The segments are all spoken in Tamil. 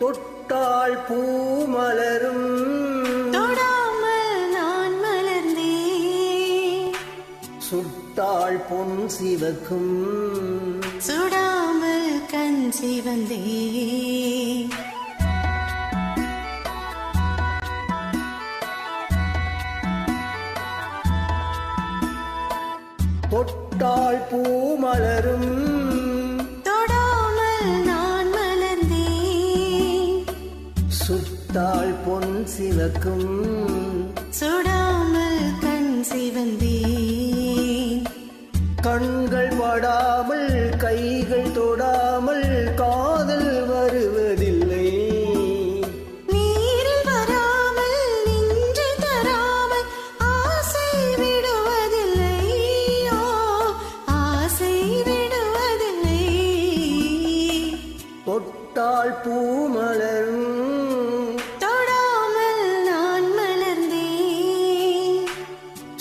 தொட்டாள் பூ மலரும். தொடாமல் நான் மலர்ந்தேன். சுட்டாள் பொன் சிவக்கும். சுடாமல் கண் சிவந்தேன். தொட்டாள் பூ மலரும். சிவக்கும் சுடாமல் கண் சிவந்தேன். கண்கள் படாமல் கைகள் தொடாமல் காதல் வருவதில்லை. நீரில் வராமல்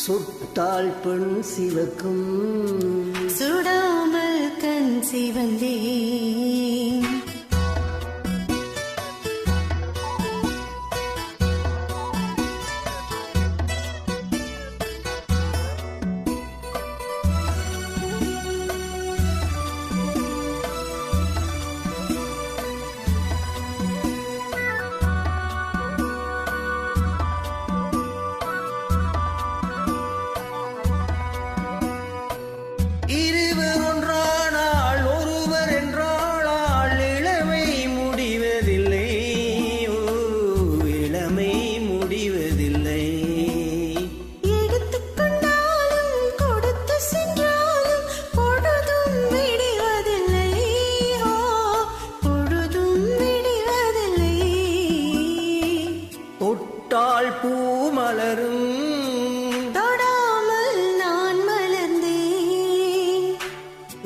சுட்டாள் பெண் சிவக்கும். சுடாமல் கண் சிவந்தே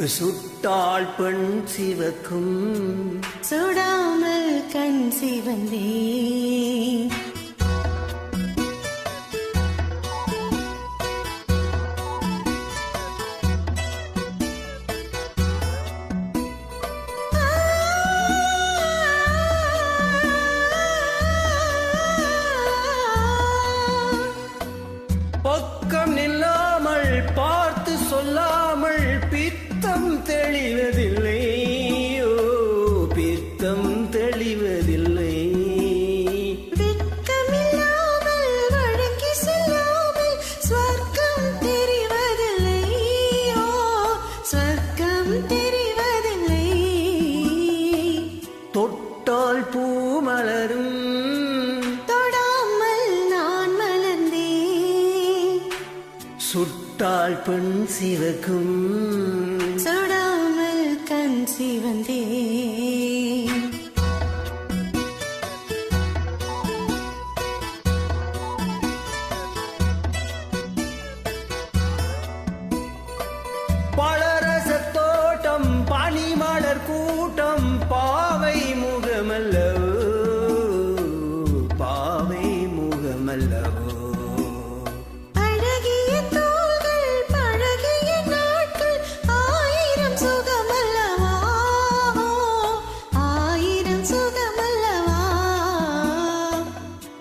சுட்டாள் பெண் சிவக்கும். சுடாமல் கண் சிவந்தே. பித்தம் சுட்டாள் பெண் சிவக்கும். சுடாமல் கண் சிவந்தே.